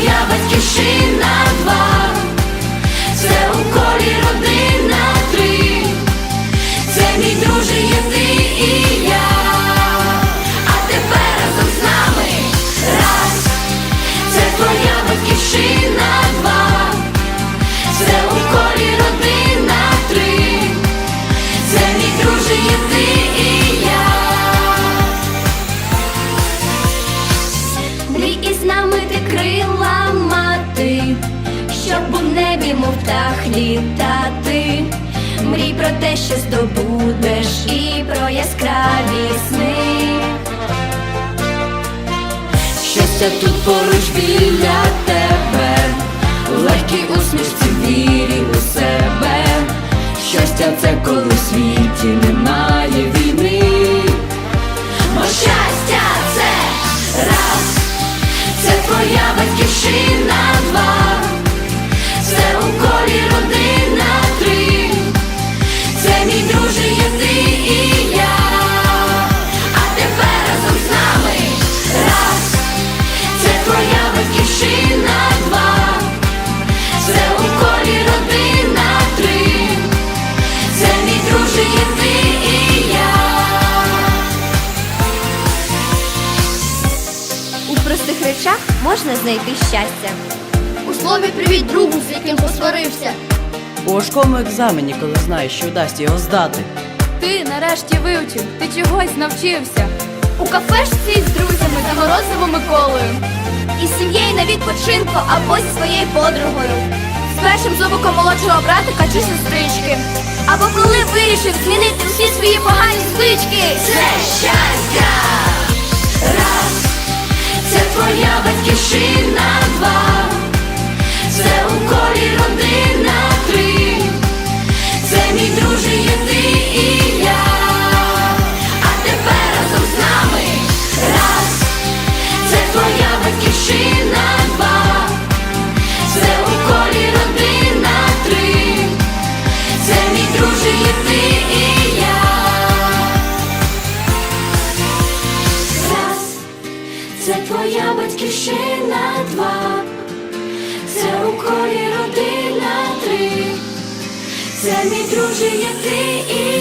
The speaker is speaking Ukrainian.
твоя батьківщина два, небі, мов птах літати. Мрій про те, що здобудеш, і про яскраві сни. Щастя тут поруч біля тебе, у легкій усмішці вірі у себе. Щастя це коли в світі немає війни. Бо щастя це раз, це твоя батьківщина речах можна знайти щастя. У слові привіт другу, з яким посварився. У важкому екзамені, коли знаєш, що вдасться його здати. Ти нарешті вивчив, ти чогось навчився. У кафешці з друзями та морозивом Миколою. Із сім'єю на відпочинку або зі своєю подругою. З першим зубиком молодшого братика чи сестрички. Або коли вирішив змінити всі свої погані звички. Це щастя твоя батьківщина два, це у колі родина три, це мій друже я ти і